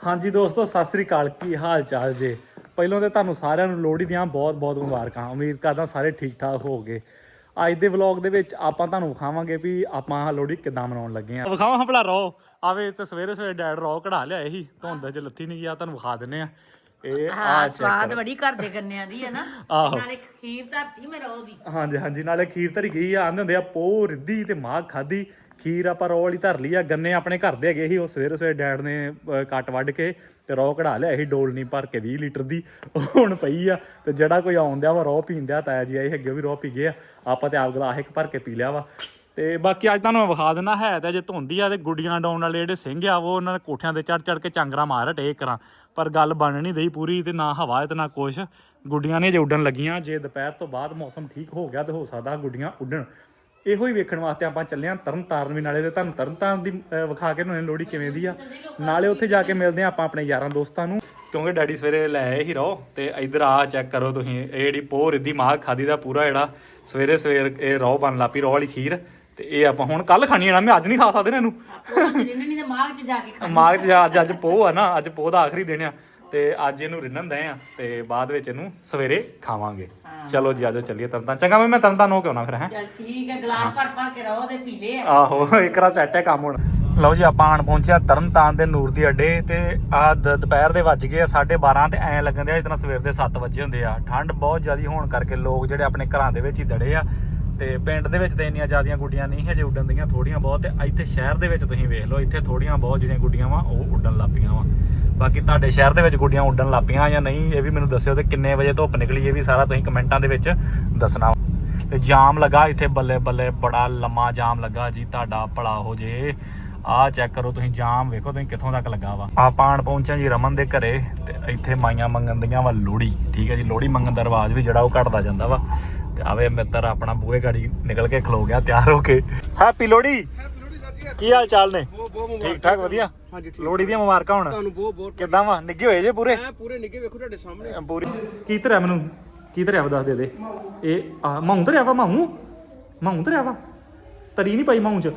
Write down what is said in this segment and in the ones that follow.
ਹਾਂਜੀ ਦੋਸਤੋ ਸਤਿ ਸ੍ਰੀ ਅਕਾਲ। ਕੀ ਹਾਲ ਚਾਲ ਜੇ? ਪਹਿਲਾਂ ਤੇ ਤੁਹਾਨੂੰ ਸਾਰਿਆਂ ਨੂੰ ਲੋਹੜੀ ਦੀਆਂ ਬਹੁਤ-ਬਹੁਤ ਮੁਬਾਰਕਾਂ। ਉਮੀਦ ਕਰਦਾ ਸਾਰੇ ਠੀਕ ਠਾਕ ਹੋਵੋਗੇ। ਅੱਜ ਦੇ ਵਲੌਗ ਦੇ ਵਿੱਚ ਆਪਾਂ ਤੁਹਾਨੂੰ ਵਿਖਾਵਾਂਗੇ ਵੀ ਆਪਾਂ ਲੋਹੜੀ ਕਿੱਦਾਂ ਮਨਾਉਣ ਲੱਗੇ ਆ ਵਿਖਾਵਾਂ ਭਲਾ ਰੋ। ਆਵੇ ਤੇ ਸਵੇਰੇ ਸਵੇਰੇ ਡੈਡ ਰੋ ਕਢਾ ਲਿਆਏ ਸੀ ਧੁੰਦ ਚ ਲੱਥੀ ਨਹੀਂ ਗਿਆ ਤੁਹਾਨੂੰ ਵਿਖਾ ਦਿੰਨੇ ਆ ਇਹ ਆ ਹਾਂ ਸਵਾਦ ਬੜੀ ਘਰ ਦੇ ਗੰਨਿਆਂ ਦੀ ਹੈ ਨਾ। ਆਹੋ। ਨਾਲੇ ਖੀਰ ਧਰਤੀ ਮੇਰਾ ਉਹਦੀ ਹਾਂਜੀ ਹਾਂਜੀ ਨਾਲੇ ਖੀਰ ਧਰੀ ਗਈ ਆ ਆਂਦੇ ਹੁੰਦੇ ਆ ਪੋ ਰਿੱਧੀ ਤੇ ਮਾਂ ਖਾਦੀ ਖੀਰ ਆਪਾਂ ਰੋ ਵਾਲੀ ਧਰ ਲਈ ਆ ਗੰਨੇ ਆਪਣੇ ਘਰ ਦੇ ਹੈਗੇ ਸੀ ਉਹ ਸਵੇਰੇ ਸਵੇਰੇ ਡੈਡ ਨੇ ਅਹ, ਕੱਟ ਵੱਢ ਕੇ ਤੇ ਰੋ ਕਢਾ ਲਿਆ ਸੀ ਡੋਲਨੀ ਭਰ ਕੇ 20 ਲੀਟਰ ਦੀ ਉਹ ਹੁਣ ਪਈ ਆ ਤੇ ਜਿਹੜਾ ਕੋਈ ਆਉਂਦਿਆ ਵਾ ਰੋ ਪੀਂਦਿਆ ਤਾਇਆ ਜੀ ਆਏ ਹੈਗੇ ਉਹ ਵੀ ਰੋ ਪੀ ਗਏ ਆ ਆਪਾਂ ਤੇ ਆਪ ਗਲਾਸ ਇੱਕ ਭਰ ਕੇ ਪੀ ਲਿਆ ਵਾ। ਤੇ ਬਾਕੀ ਅੱਜ ਤੁਹਾਨੂੰ ਮੈਂ ਵਿਖਾ ਦਿੰਦਾ ਹੈ ਤਾਂ ਜੇ ਧੁੰਦੀ ਆ ਤੇ ਗੁੱਡੀਆਂ ਡਾਉਣ ਵਾਲੇ ਜਿਹੜੇ ਸਿੰਘ ਆ ਉਹ ਉਹਨਾਂ ਨੇ ਕੋਠਿਆਂ ਤੇ ਚੜ ਚੜ ਕੇ ਚਾਂਗਰਾ ਮਾਰ ਹਟੇ ਕਰਾਂ ਪਰ ਗੱਲ ਬਣ ਨਹੀਂ ਦਈ ਪੂਰੀ ਤੇ ਨਾ ਹਵਾ ਤੇ ਨਾ ਕੁਛ। ਗੁੱਡੀਆਂ ਨੇ ਜੇ ਉੱਡਣ ਲੱਗੀਆਂ ਜੇ ਦੁਪਹਿਰ ਤੋਂ ਬਾਅਦ ਮੌਸਮ ਠੀਕ ਹੋ ਗਿਆ ਤੇ ਹੋ ਸਕਦਾ ਗੁੱਡੀਆਂ ਉੱਡਣ। ਇਹੋ ਹੀ ਵੇਖਣ ਵਾਸਤੇ ਆਪਾਂ ਚੱਲੇ ਹਾਂ ਤਰਨ ਤਾਰਨ ਵੀ ਨਾਲੇ ਤੇ ਤੁਹਾਨੂੰ ਤਰਨ ਤਾਰਨ ਦੀ ਅਹ, ਵਿਖਾ ਕੇ ਨੂੰ ਲੋੜੀ ਕਿਵੇਂ ਦੀ ਆ। ਨਾਲੇ ਉੱਥੇ ਜਾ ਕੇ ਮਿਲਦੇ ਆ ਆਪਾਂ ਆਪਣੇ ਯਾਰਾਂ ਦੋਸਤਾਂ ਨੂੰ। ਕਿਉਂਕਿ ਡੈਡੀ ਸਵੇਰੇ ਲੈ ਆਏ ਹੀ ਰੋ ਤੇ ਇਧਰ ਆ ਚੈੱਕ ਕਰੋ ਤੁਸੀਂ ਇਹ ਜਿਹੜੀ ਪੋਹ ਰਿੱਧੀ ਮਾਹ ਖਾਦੀ ਦਾ ਪੂਰਾ ਜਿਹੜਾ ਸਵੇਰੇ ਸਵੇਰ ਇਹ ਰੋ ਬਣ ਲਾਪੀ ਰੋ ਵਾਲੀ ਖੀਰ। ਤੇ ਇਹ ਆਪਾਂ ਹੁਣ ਕੱਲ ਖਾਣੀ ਆ ਨਾ ਮੈਂ ਅੱਜ ਨਹੀਂ ਖਾ ਸਕਦੇ ਨਾ। ਇਹਨੂੰ ਉਹ ਤੇ ਰਿੰਨਣੀ ਦੇ ਮਾਗ 'ਚ ਜਾ ਕੇ ਖਾ ਮਾਗ ਚ ਅੱਜ ਅੱਜ ਪੋਹ ਆ ਨਾ ਅੱਜ ਪੋਹ ਦਾ ਆਖਰੀ ਦਿਨ ਆ। ਤੇ ਅੱਜ ਇਹਨੂੰ ਰਿੰਨਣ ਦੇ ਆ ਤੇ ਬਾਅਦ ਵਿੱਚ ਇਹਨੂੰ ਸਵੇਰੇ ਖਾਵਾਂਗੇ। ਚਲੋ ਜੀ ਆਜੋ ਚੱਲੀਏ ਤਰਨਤਾਰਨ ਚੰਗਾ ਮੈਂ ਮੈਂ ਤਰਨਤਾਰਨ ਹੋ ਕੇ ਆਉਣਾ ਫਿਰ ਹੈ? ਚਲ ਠੀਕ ਹੈ ਗਲਾਸ ਭਰ ਭਰ ਕੇ ਰਹੋ ਦੇ ਪੀ ਆ। ਆਹੋ ਇਕਰਾ ਸੈੱਟ ਹੈ ਕੰਮ ਹੁਣ। ਲਓ ਜੀ ਆਪਾਂ ਆਣ ਪਹੁੰਚਿਆ ਤਰਨਤਾਰਨ ਦੇ ਨੂਰ ਦੀ ਅੱਡੇ ਤੇ। ਆ ਦੁਪਹਿਰ ਦੇ ਵੱਜ ਗਏ ਆ 12:30 ਤੇ ਐ ਲੱਗਣ ਦੇ ਇਤਨਾ ਸਵੇਰ ਦੇ 7 ਵਜੇ ਹੁੰਦੇ ਆ। ਠੰਡ ਬਹੁਤ ਜ਼ਿਆਦੀ ਹੋਣ ਕਰਕੇ ਲੋਕ ਜਿਹੜੇ ਆਪਣੇ ਘਰਾਂ ਦੇ ਵਿੱਚ ਹੀ ਦੜੇ ਆ। ਤੇ ਪਿੰਡ ਦੇ ਵਿੱਚ ਤੇ ਇੰਨੀਆਂ ਜ਼ਿਆਦੀਆਂ ਗੁੱਡੀਆਂ ਨਹੀਂ ਹਜੇ ਉੱਡਣ ਦੀਆਂ ਥੋੜੀਆਂ ਬਹੁਤ ਤੇ ਇੱਥੇ ਸ਼ਹਿਰ ਦੇ ਵਿੱਚ ਤੁਸੀਂ ਵੇਖ ਲਓ, ਇੱਥੇ ਥੋੜੀਆਂ ਬਹੁਤ ਜਿਹੜੀਆਂ ਗੁੱਡੀਆਂ ਵਾ, ਉਹ ਉੱਡਣ ਲੱਪੀਆਂ ਵਾ। ਬਾਕੀ ਤੁਹਾਡੇ ਸ਼ਹਿਰ ਦੇ ਵਿੱਚ ਗੁੱਡੀਆਂ ਉੱਡਣ ਲੱਪੀਆਂ ਜਾਂ ਨਹੀਂ, ਇਹ ਵੀ ਮੈਨੂੰ ਦੱਸਿਓ ਤੇ ਕਿੰਨੇ ਵਜੇ ਧੁੱਪ ਨਿਕਲੀ, ਇਹ ਵੀ ਸਾਰਾ ਤੁਸੀਂ ਕਮੈਂਟਾਂ ਦੇ ਵਿੱਚ ਦੱਸਣਾ ਤੇ ਜਾਮ ਲੱਗਾ ਇੱਥੇ ਬੱਲੇ ਬੱਲੇ, ਬੜਾ ਲੰਮਾ ਜਾਮ ਲੱਗਾ ਜੀ, ਤੁਹਾਡਾ ਭਲਾ ਹੋ ਜੇ। ਆਹ ਚੈੱਕ ਕਰੋ ਤੁਸੀਂ, ਜਾਮ ਵੇਖੋ ਤੁਸੀਂ ਕਿੱਥੋਂ ਤੱਕ ਲੱਗਾ ਵਾ। ਆਪਾਂ ਆਣ ਪਹੁੰਚੇ ਜੀ ਰਮਨ ਦੇ ਘਰੇ ਤੇ ਇੱਥੇ ਮਾਈਆਂ ਮੰਗਣ ਦੀਆਂ ਵਾ ਲੋੜੀ ਠੀਕ ਹੈ ਜੀ ਲੋੜੀ ਮੰਗਣ ਦਾ ਰਿਵਾਜ ਵੀ ਜਿਹੜਾ ਉਹ ਘਟਦਾ ਜਾਂਦਾ ਵਾ। ਤੇ ਆਵੇ ਮਿੱਤਰ ਆਪਣਾ ਬੂਹੇ ਗਾੜੀ ਨਿਕਲ ਕੇ ਖਲੋ ਗਿਆ ਤਿਆਰ ਹੋ ਕੇ। ਹੈਪੀ ਲੋੜੀ ਕੀ ਹਾਲ ਚਾਲ ਨੇ? ਠੀਕ ਠਾਕ ਵਧੀਆ? ਲੋੜੀ ਦੀਆਂ ਮੁਬਾਰਕਾਂ ਹੁਣ। ਤੁਹਾਨੂੰ ਬਹੁਤ ਬਹੁਤ ਕਿੱਦਾਂ ਵਾ? ਨਿੱਗੇ ਹੋਏ ਜੇ ਪੂਰੇ? ਐ ਪੂਰੇ ਨਿੱਕੇ ਵੇਖੋ ਤੁਹਾਡੇ ਸਾਹਮਣੇ। ਪੂਰੀ। ਕੀ ਧਰਿਆ ਮੈਨੂੰ? ਕੀ ਧਰਿਆ ਵਾ ਦੱਸ ਦੇ ਦੇ। ਇਹ ਆ ਮਾਉਂ ਧਰਿਆ ਵਾ ਮਾਉਂ ਮਾਉਂ ਧਰਿਆ ਵਾ? ਤਰੀ ਨਹੀਂ ਪਾਈ ਮਾਉਂ ਚ?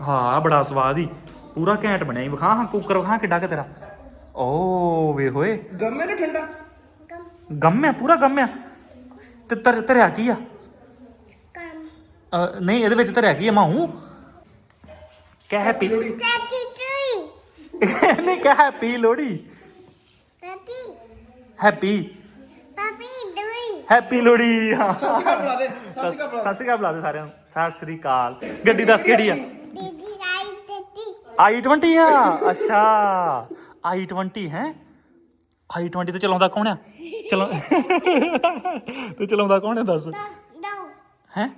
ਹਾਂ ਬੜਾ ਸਵਾਦ ਹੀ ਪੂਰਾ ਘੈਂਟ ਬਣਿਆ ਹੀ ਵਿਖਾ ਹਾਂ ਕੁੱਕਰ ਵਿਖਾ ਕਿੱਡਾ ਕਿ ਤੇਰਾ। ਓ ਵੇ ਹੋਏ। ਗਮੇ ਨੇ ਠੰਡਾ? ਗੰਮ ਹੈ ਪੂਰਾ ਗੰਮ ਹੈ। ਤੇ ਤਰ ਧਰਿਆ ਕੀ ਆ? ਅ, ਨਹੀਂ ਇਹਦੇ ਵਿੱਚ ਧਰਿਆ ਕੀ ਆ ਮਾਉਂ ਕਹਿ ਹੈਪੀ ਲੋੜੀ। ਨਹੀਂ ਕਹਿ happy Lohri. Happy. Happy Lohri. ਹਾਂ ਸਸਿਕਾ ਬੁਲਾ ਦੇ। ਸਸਿਕਾ ਬੁਲਾ ਸਤਿ ਸ੍ਰੀ ਅਕਾਲ ਬੁਲਾ ਦੇ ਸਾਰਿਆਂ ਨੂੰ। ਸਤਿ ਸ੍ਰੀ ਅਕਾਲ। ਗੱਡੀ ਦੱਸ ਕਿਹੜੀ ਆ? i20 ਆ? ਅੱਛਾ। i20 ਹੈ? I20 ਤੇ ਚਲਾਉਂਦਾ ਕੌਣ ਆ? ਚਲਾ ਤੂੰ ਚਲਾਉਂਦਾ ਕੌਣ ਆ ਦੱਸ? ਹੈ?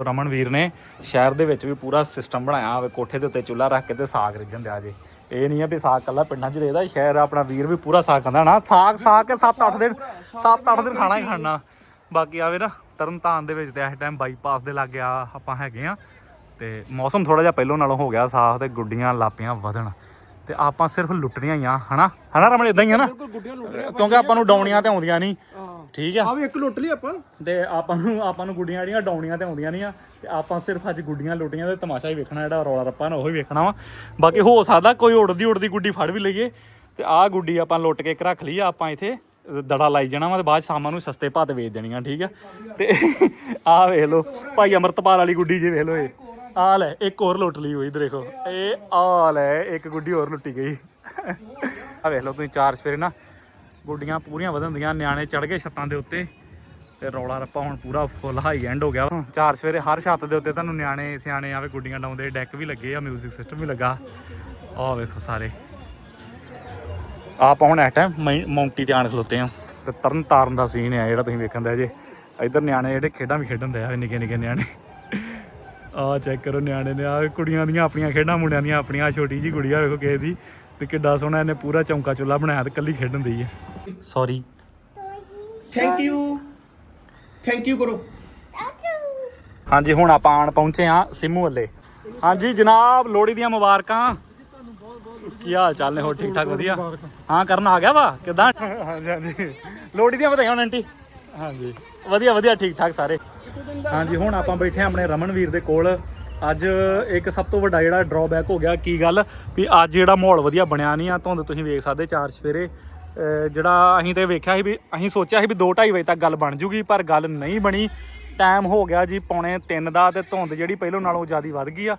ਰਮਨ ਵੀਰ ਨੇ ਸ਼ਹਿਰ ਦੇ ਵਿੱਚ ਵੀ ਪੂਰਾ ਸਿਸਟਮ ਬਣਾਇਆ ਹੋਵੇ ਕੋਠੇ ਦੇ ਉੱਤੇ ਚੁੱਲ੍ਹਾ ਰੱਖ ਕੇ ਤੇ ਸਾਗ ਰਿੱਝਣ ਦਿਆ ਜੇ। ਇਹ ਨਹੀਂ ਆ ਵੀ ਸਾਗ ਕੱਲਾ ਪਿੰਡਾਂ 'ਚ ਰਹਿਦਾ, ਸ਼ਹਿਰ ਆਪਣਾ ਵੀਰ ਵੀ ਪੂਰਾ ਸਾਗ ਖਾਂਦਾ ਨਾ ਸਾਗ ਸਾਗ ਕੇ 7-8 ਦਿਨ 7-8 ਦਿਨ ਖਾਣਾ ਹੀ ਖਾਣਾ। ਬਾਕੀ ਆਵੇ ਨਾ, ਤਰਨਤਾਰਨ ਦੇ ਵਿੱਚ ਤੇ ਇਸ ਟਾਈਮ ਬਾਈਪਾਸ ਦੇ ਲੱਗੇ ਆ ਆਪਾਂ ਹੈਗੇ ਆ। ਤੇ ਮੌਸਮ ਥੋੜਾ ਜਿਹਾ ਪਹਿਲੋਂ ਨਾਲੋਂ ਹੋ ਗਿਆ ਸਾਫ਼ ਤੇ ਗੁੱਡੀਆਂ, ਲਾਪੀਆਂ ਵਧਣ। ਤੇ ਆਪਾਂ ਸਿਰਫ ਲੁੱਟਣੀਆਂ ਹੀ ਆ ਹਨਾ? ਹਨਾ ਰਮਨ ਇਦਾਂ ਹੀ ਆ ਨਾ? ਬਿਲਕੁਲ ਗੁੱਡੀਆਂ ਲੁੱਟ ਰਹੇ ਕਿਉਂਕਿ ਆਪਾਂ ਨੂੰ ਡਾਉਣੀਆਂ ਤੇ ਆਉਂਦੀਆਂ ਨਹੀਂ। ਠੀਕ ਆ? ਆ ਵੀ ਇੱਕ ਲੁੱਟ ਲਈ ਆਪਾਂ। ਤੇ ਆਪਾਂ ਨੂੰ ਆਪਾਂ ਨੂੰ ਗੁੱਡੀਆਂ ਜਿਹੜੀਆਂ ਡਾਉਣੀਆਂ ਤੇ ਆਉਂਦੀਆਂ ਨਹੀਂ ਆ। ਤੇ ਆਪਾਂ ਸਿਰਫ ਅੱਜ ਗੁੱਡੀਆਂ ਲੁੱਟੀਆਂ ਤੇ ਤਮਾਸ਼ਾ ਹੀ ਵੇਖਣਾ ਜਿਹੜਾ ਰੌਲਾ ਰੱਪਾ ਨਾ ਉਹ ਹੀ ਵੇਖਣਾ ਵਾ। ਬਾਕੀ ਹੋ ਸਕਦਾ ਕੋਈ ਉੜਦੀ ਉੜਦੀ ਗੁੱਡੀ ਫੜ ਵੀ ਲਈਏ। ਤੇ ਆਹ ਗੁੱਡੀ ਆਪਾਂ ਲੁੱਟ ਕੇ ਇੱਕ ਰੱਖ ਲਈ ਆ ਆਪਾਂ ਇੱਥੇ ਦੜਾ ਲਾਈ ਜਾਣਾ ਵਾ ਤੇ ਬਾਅਦ ਸ਼ਾਮਾਂ ਨੂੰ ਸਸਤੇ ਭਾਅ ਤੇ ਵੇਚ ਦੇਣੀਆਂ ਠੀਕ ਆ? ਤੇ ਆਹ ਵੇਖ ਲਓ ਭਾਈ ਅਮਰਤਪਾਲ ਵਾਲੀ ਗੁੱਡੀ ਜੇ ਵੇਖ ਲਓ ਇਹ। ਆਹ ਲੈ ਇੱਕ ਹੋਰ ਲੁੱਟ ਲਈ ਹੋਈ, ਇਧਰ ਦੇਖੋ। ਇਹ ਆਹ ਲੈ ਇੱਕ ਗੁੱਡੀ ਹੋਰ ਲੁੱਟੀ ਗਈ। ਆਹ ਵੇਖ ਲਓ ਤੁਸੀਂ ਚਾਰ ਸਵੇਰੇ ਨਾ, ਗੁੱਡੀਆਂ ਪੂਰੀਆਂ ਵਧਣ ਦੀਆਂ, ਨਿਆਣੇ ਚੜ ਗਏ ਛੱਤਾਂ ਦੇ ਉੱਤੇ। ਤੇ ਰੌਲਾ ਰੱਪਾ ਹੁਣ ਪੂਰਾ ਫੁੱਲ ਹਾਈ ਐਂਡ ਹੋ ਗਿਆ। ਚਾਰ ਸਵੇਰੇ ਹਰ ਛੱਤ ਦੇ ਉੱਤੇ ਤੁਹਾਨੂੰ ਨਿਆਣੇ, ਸਿਆਣੇ ਆਵੇ ਗੁੱਡੀਆਂ ਡਾਉਂਦੇ ਡੈਕ ਵੀ ਲੱਗੇ ਆ 뮤직 ਸਿਸਟਮ ਵੀ ਲੱਗਾ। ਆਹ ਵੇਖੋ ਸਾਰੇ। ਆਪਾਂ ਹੁਣ ਐਟ ਟਾਈਮ ਮਾਉਂਟੀ ਤੇ ਆਣ ਖਲੋਤੇ ਆ ਤੇ ਤਰਨ ਤਾਰਨ ਦਾ ਸੀਨ ਆ ਜਿਹੜਾ ਤੁਸੀਂ ਵੇਖਣ ਦਾ ਜੇ। ਇਧਰ ਨਿਆਣੇ ਜਿਹੜੇ ਖੇਡਾਂ ਵੀ ਖੇਡਣ ਦੇ ਆ ਨਿੱਕੇ ਨਿੱਕੇ ਨਿਆਣੇ। ਆਹ ਚੈੱਕ ਕਰੋ ਨਿਆਣੇ ਨੇ ਆ ਕੁੜੀਆਂ ਦੀਆਂ ਆਪਣੀਆਂ ਖੇਡਾਂ ਮੁੰਡਿਆਂ ਦੀਆਂ ਆਪਣੀਆਂ ਛੋਟੀ ਜੀ ਗੁੜੀਆ ਵੇਖੋ ਕਿਸੇ ਦੀ ਤੇ ਕਿੱਡਾ ਸੋਹਣਾ ਇਹਨੇ ਪੂਰਾ ਚੌਂਕਾ ਚੁੱਲਾ ਬਣਾਇਆ ਤੇ ਕੱਲੀ ਖੇਡਣ ਦੀ ਹੈ sorry thank you thank you ਕਰੋ। ਹਾਂਜੀ ਹੁਣ ਆਪਾਂ ਆਣ ਪਹੁੰਚੇ ਆ ਸਿੰਮੂ ਵੱਲੇ। ਹਾਂਜੀ ਜਨਾਬ ਲੋਹੜੀ ਦੀਆਂ ਮੁਬਾਰਕਾਂ। ਕੀ ਹਾਲ ਚਾਲ ਨੇ? ਹੋਰ ਠੀਕ ਠਾਕ ਵਧੀਆ? ਹਾਂ ਕਰਨ ਆ ਗਿਆ ਵਾ? ਕਿਦਾਂ? ਹਾਂਜੀ ਹਾਂਜੀ। ਲੋਹੜੀ ਦੀਆਂ ਵਧਾਈਆਂ ਹੋਣ ਆਂਟੀ। ਹਾਂਜੀ। ਵਧੀਆ ਵਧੀਆ ਠੀਕ ਠਾਕ ਸਾਰੇ। ਹਾਂਜੀ, ਹੁਣ ਆਪਾਂ ਬੈਠੇ ਆ ਆਪਣੇ ਰਮਨਵੀਰ ਦੇ ਕੋਲ। ਅੱਜ ਇੱਕ ਸਭ ਤੋਂ ਵੱਡਾ ਜਿਹੜਾ ਡਰਾਬੈਕ ਹੋ ਗਿਆ, ਕੀ ਗੱਲ? ਵੀ ਅੱਜ ਜਿਹੜਾ ਮਾਹੌਲ ਵਧੀਆ ਬਣਿਆ ਨਹੀਂ ਆ ਧੁੰਦ ਤੁਸੀਂ ਵੇਖ ਸਕਦੇ ਚਾਰ ਸਵੇਰੇ ਜਿਹੜਾ ਅਸੀਂ ਤੇ ਵੇਖਿਆ ਸੀ ਵੀ, ਅਸੀਂ ਸੋਚਿਆ ਸੀ ਵੀ 2:30 ਵਜੇ ਤੱਕ ਗੱਲ ਬਣ ਜੂਗੀ, ਪਰ ਗੱਲ ਨਹੀਂ ਬਣੀ। ਟਾਈਮ ਹੋ ਗਿਆ ਜੀ ਪੌਣੇ 3 ਦਾ ਤੇ ਧੁੰਦ ਜਿਹੜੀ ਪਹਿਲੋਂ ਨਾਲੋਂ ਜ਼ਿਆਦਾ ਵੱਧ ਗਈ ਆ।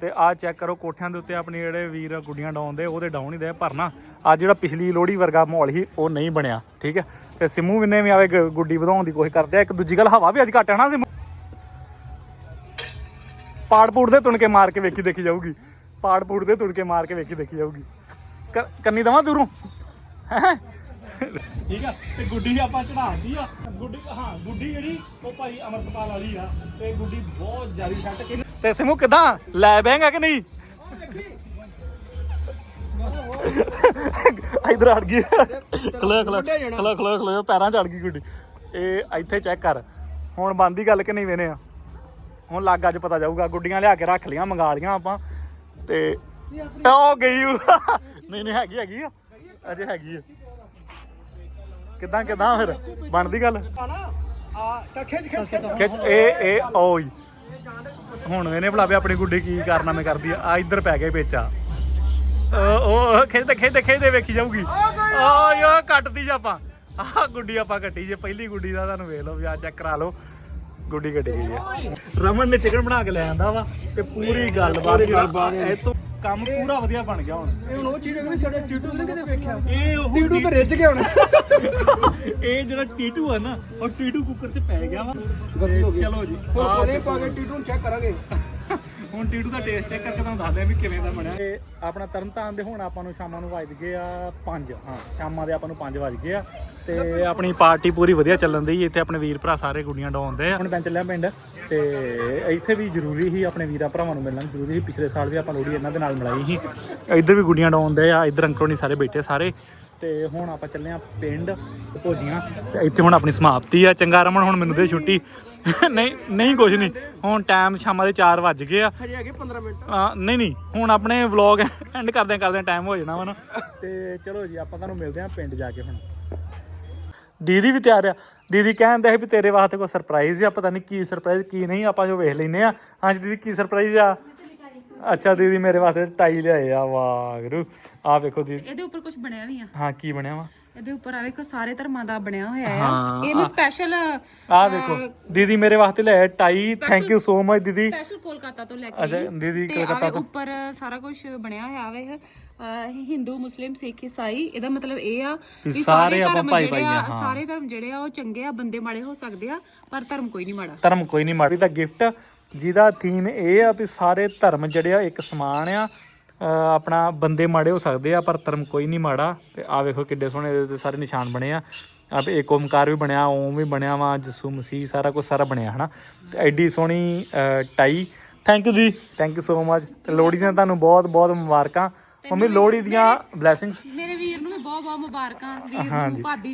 ਤੇ ਆਹ ਚੈੱਕ ਕਰੋ ਕੋਠਿਆਂ ਦੇ ਉੱਤੇ ਆਪਣੇ ਜਿਹੜੇ ਵੀਰ ਗੁੱਡੀਆਂ ਡਾਉਣ ਡਾਉਂਦੇ ਉਹਦੇ ਡਾਉਣ ਹੀ ਦੇ ਭਰਨਾ ਅੱਜ ਜਿਹੜਾ ਪਿਛਲੀ ਲੋਹੜੀ ਵਰਗਾ ਮਾਹੌਲ ਸੀ, ਉਹ ਨਹੀਂ ਬਣਿਆ, ਠੀਕ ਹੈ? ਤੇ ਸਿਮੂ ਵਿੰਨੇ ਵੀ ਆਵੇ ਗੁੱਡੀ ਵਧਾਉਣ ਦੀ ਕੋਸ਼ਿਸ਼ ਕਰਦੇ ਆ, ਇੱਕ ਦੂਜੀ ਗੱਲ ਹਵਾ ਵੀ ਅੱਜ ਘੱਟ ਹੈ ਪਾੜ ਪੂੜ ਦੇ ਤੁਣ ਕੇ ਮਾਰ ਕੇ ਵੇਖੀ ਦੇਖੀ ਜਾਊਗੀ। ਪਾੜ ਪੂੜ ਦੇ ਤੁਣ ਕੇ ਮਾਰ ਕੇ ਵੇਖੀ ਦੇਖੀ ਜਾਊਗੀ। ਕੰਨੀ ਦਵਾਂ ਦੂਰੋਂ? ਹੈਂ? ਠੀਕ ਆ? ਤੇ ਗੁੱਡੀ ਆਪਾਂ ਚੜਾਉਂਦੀ ਆ। ਗੁੱਡੀ ਹਾਂ ਗੁੱਡੀ ਜਿਹੜੀ ਉਹ ਭਾਈ ਅਮਰਤਪਾਲ ਵਾਲੀ ਆ। ਤੇ ਗੁੱਡੀ ਬਹੁਤ ਜ਼ਿਆਦਾ ਛੱਟ ਕੇ ਤੇ ਸਿਮੂ ਕਿਦਾਂ? ਲੈ ਬੈਂਗਾ ਕਿ ਨਹੀਂ? ਇਧਰ ਹਟ ਗਈ। ਖਲੋ ਖਲੋ ਖਲੋ ਖਲੋ ਖਲੋ ਪੈਰਾਂ ਚੜ ਗਈ ਗੁੱਡੀ। ਇਹ ਇੱਥੇ ਚੈੱਕ ਕਰ। ਹੁਣ ਬੰਦੀ ਗੱਲ ਕਿ ਨਹੀਂ ਵੇਨੇ ਆ? ਹੁਣ ਲੱਗ ਅੱਜ ਪਤਾ ਜਾਊਗਾ, ਗੁੱਡੀਆਂ ਲਿਆ ਕੇ ਰੱਖ ਲੀਆਂ ਮੰਗਾ ਲੀਆਂ ਆਪਾਂ। ਤੇ ਉਹ ਗਈ ਨਹੀਂ ਨਹੀਂ, ਹੈਗੀ ਹੈਗੀ ਆ। ਅਜੇ ਹੈਗੀ ਆ। ਕਿਦਾਂ ਕਿਦਾਂ ਫਿਰ? ਬਣਦੀ ਗੱਲ? ਆ ਨਾ ਖਿੱਚ, ਇਹ ਇਹ ਓਏ ਹੁਣ ਇਹਨੇ ਭਲਾਵੇ ਆਪਣੀ ਗੁੱਡੀ ਕੀ ਕਰਨਾ ਮੈਂ ਕਰਦੀ ਆ। ਆ ਇੱਧਰ ਪੈ ਗਿਆ ਵੇਚਾ ਉਹ ਖਿੱਚਦੇ ਖਿੱਚਦੇ ਖਿੱਚਦੇ ਵੇਖੀ ਜਾਊਗੀ। ਓ ਕੱਟਦੀ ਜਾ ਆਪਾਂ। ਆਹ ਗੁੱਡੀ ਆਪਾਂ ਕੱਟੀ ਜੇ, ਪਹਿਲੀ ਗੁੱਡੀ ਦਾ ਤੁਹਾਨੂੰ ਵੇਖ ਲਓ ਵੀ ਚੈੱਕ ਕਰਾ ਲਓ। ਗੁੱਡੀ ਕੱਟੀ ਗਈ ਹੈ ਰਮਨ ਨੇ ਚਿਕਨ ਬਣਾ ਕੇ ਲੈ ਆਂਦਾ ਵਾ ਤੇ ਪੂਰੀ ਗੱਲਬਾਤ ਗੱਲਬਾਤ ਇਹ ਤੋਂ ਕੰਮ ਪੂਰਾ ਵਧੀਆ ਬਣ ਗਿਆ ਹੁਣ। ਇਹ ਹੁਣ ਉਹ ਚੀਜ਼ ਕਿ ਸਾਡੇ ਟੀਟੂ ਨੇ ਕਿਤੇ ਵੇਖਿਆ? ਇਹ ਉਹ ਟੀਟੂ ਤਾਂ ਰਿੱਝ ਗਿਆ ਹੁਣ। ਇਹ ਜਿਹੜਾ ਟੀਟੂ ਆ ਨਾ ਉਹ ਟੀਟੂ ਕੁੱਕਰ 'ਚ ਪੈ ਗਿਆ ਵਾ। ਚਲੋ ਜੀ। ਹੁਣ ਆਹ ਕੋਲੇ ਪਾ ਕੇ ਟੀਟੂ ਨੂੰ ਚੈੱਕ ਕਰਾਂਗੇ। ਹੁਣ ਟੀਟੂ ਦਾ ਟੇਸਟ ਚੈੱਕ ਕਰਕੇ ਤੁਹਾਨੂੰ ਦੱਸਦੇ ਆ ਵੀ ਕਿਵੇਂ ਦਾ ਬਣਿਆ। ਤੇ ਆਪਣਾ ਤਰਨਤਾਰਨ ਦੇ ਹੁਣ ਆਪਾਂ ਨੂੰ ਸ਼ਾਮਾਂ ਨੂੰ ਵੱਜ ਗਏ ਆ 5 ਹਾਂ ਸ਼ਾਮਾਂ ਦੇ ਆਪਾਂ ਨੂੰ 5 ਵੱਜ ਗਏ ਆ। ਤੇ ਆਪਣੀ ਪਾਰਟੀ ਪੂਰੀ ਵਧੀਆ ਚੱਲਣ ਦੀ ਇੱਥੇ ਆਪਣੇ ਵੀਰ ਭਰਾ ਸਾਰੇ ਗੁੱਡੀਆਂ ਡਾਉਂਦੇ ਆ। ਹੁਣ ਮੈਂ ਚੱਲਿਆ ਪਿੰਡ ਤੇ ਇੱਥੇ ਵੀ ਜ਼ਰੂਰੀ ਸੀ ਆਪਣੇ ਵੀਰਾਂ ਭਰਾਵਾਂ ਨੂੰ ਮਿਲਣਾ ਜ਼ਰੂਰੀ ਸੀ ਪਿਛਲੇ ਸਾਲ ਵੀ ਆਪਾਂ ਲੋਹੜੀ ਇਹਨਾਂ ਦੇ ਨਾਲ ਮਨਾਈ ਸੀ। ਇੱਧਰ ਵੀ ਗੁੱਡੀਆਂ ਡਾਉਂਦੇ ਆ ਇੱਧਰ ਅੰਕਲ ਨਹੀਂ ਸਾਰੇ ਬੈਠੇ ਸਾਰੇ। ਤੇ ਹੁਣ ਆਪਾਂ ਚੱਲੇ ਆ ਪਿੰਡ ਭੋਜੀਆਂ। ਤੇ ਇੱਥੇ ਹੁਣ ਆਪਣੀ ਸਮਾਪਤੀ ਆ। ਚੰਗਾ ਰਮਨ ਹੁਣ ਮੈਨੂੰ ਦੇ ਛੁੱਟੀ। ਨਹੀਂ ਨਹੀਂ ਕੁਝ ਨਹੀਂ। ਹੁਣ ਟਾਈਮ ਸ਼ਾਮਾਂ ਦੇ 4 ਵੱਜ ਗਏ ਆ। ਹਜੇ ਹੈਗੇ 15 ਮਿੰਟ। ਨਹੀਂ ਨਹੀਂ। ਹੁਣ ਆਪਣੇ ਵਲੌਗ ਐਂਡ ਕਰਦੇ ਕਰਦੇ ਟਾਈਮ ਹੋ ਜਾਣਾ ਵਾ ਨਾ। ਤੇ ਚਲੋ ਜੀ ਆਪਾਂ ਤੁਹਾਨੂੰ ਮਿਲਦੇ ਆਂ ਪਿੰਡ ਜਾ ਕੇ ਹੁਣ। ਦੀਦੀ ਵੀ ਤਿਆਰ ਆ। ਦੀਦੀ ਕਹਿੰਦੇ ਸੀ ਵੀ ਤੇਰੇ ਵਾਸਤੇ ਕੋਈ ਸਰਪ੍ਰਾਈਜ਼ ਆ। ਪਤਾ ਨਹੀਂ ਕੀ ਸਰਪ੍ਰਾਈਜ਼ ਕੀ ਨਹੀਂ। ਆਪਾਂ ਜੋ ਵੇਖ ਲੈਨੇ ਆ। ਹਾਂਜੀ ਦੀਦੀ ਕੀ ਸਰਪ੍ਰਾਈਜ਼ ਆ? ਅੱਛਾ ਦੀਦੀ ਮੇਰੇ ਵਾਸਤੇ ਟਾਈ ਲਿਆਏ ਆ ਵਾਗਰੂ ਆ ਵੇਖੋ ਦੀਦੀ। ਇਹਦੇ ਉੱਪਰ ਕੁਝ ਬਣਿਆ ਵੀ ਆ। ਹਾਂ ਕੀ ਬਣਿਆ ਵਾ? ਇਹਦੇ ਉੱਪਰ ਆ ਵੇਖੋ ਸਾਰੇ ਧਰਮਾਂ ਦਾ ਬਣਿਆ ਹੋਇਆ ਆ। ਹਾਂ, ਇਹ ਮੈਂ ਸਪੈਸ਼ਲ ਆ ਵੇਖੋ ਦੀਦੀ ਮੇਰੇ ਵਾਸਤੇ ਲਿਆਏ tie. Thank you so much ਦੀਦੀ। ਸਪੈਸ਼ਲ ਕੋਲਕਾਤਾ ਤੋਂ ਲੈ ਕੇ ਅੱਛਾ। ਦੀਦੀ ਕਲਕੱਤਾ ਤੋਂ। ਉੱਪਰ ਸਾਰਾ ਕੁਝ ਬਣਿਆ ਹੋਇਆ ਵੇ ਹਿੰਦੂ ਮੁਸਲਿਮ ਸਿੱਖ ਈਸਾਈ ਇਹਦਾ ਮਤਲਬ ਇਹ ਆ ਵੀ ਸਾਰੇ ਆਪਾਂ ਧਰਮ ਭਾਈ ਭਾਈ ਆ। ਸਾਰੇ ਧਰਮ ਜਿਹੜੇ ਆ ਉਹ ਚੰਗੇ ਆ ਬੰਦੇ ਮਾੜੇ ਹੋ ਸਕਦੇ ਆ ਪਰ ਧਰਮ ਕੋਈ ਨਹੀਂ ਮਾੜਾ। ਧਰਮ ਕੋਈ ਨਹੀਂ ਮਾੜੀ ਦਾ ਗਿਫਟ ਜਿਹਦਾ ਥੀਮ ਇਹ ਆ ਵੀ ਸਾਰੇ ਧਰਮ ਜਿਹੜੇ ਆ ਇੱਕ ਸਮਾਨ ਆ। ਆਪਣਾ ਬੰਦੇ ਮਾੜੇ ਹੋ ਸਕਦੇ ਆ ਪਰ ਧਰਮ ਕੋਈ ਨਹੀਂ ਮਾੜਾ। ਤੇ ਆ ਵੇਖੋ ਕਿੱਡੇ ਸੋਹਣੇ ਇਹਦੇ ਤੇ ਸਾਰੇ ਨਿਸ਼ਾਨ ਬਣੇ ਆ। ਆ ਵੀ ਏਕ ਓਮਕਾਰ ਵੀ ਬਣਿਆ ਓਮ ਵੀ ਬਣਿਆ ਵਾ ਜਸੂ ਮਸੀਹ ਸਾਰਾ ਕੁਝ ਸਾਰਾ ਬਣਿਆ ਹਨਾ। ਤੇ ਐਡੀ ਸੋਹਣੀ ਟਾਈ। ਥੈਂਕ ਯੂ ਜੀ। ਥੈਂਕ ਯੂ ਸੋ ਮਚ ਤੇ ਲੋਹੜੀ ਦੀਆਂ ਤੁਹਾਨੂੰ ਬਹੁਤ ਬਹੁਤ ਮੁਬਾਰਕਾਂ। ਮੰਮੀ ਲੋਹੜੀ ਦੀਆਂ ਬਲੇਸਿੰਗਸ ਮੇਰੇ ਵੀਰ ਨੂੰ ਵੀ ਬਹੁਤ ਬਹੁਤ ਮੁਬਾਰਕਾਂ। ਵੀਰ। ਨੂੰ ਭਾਬੀ ਨੂੰ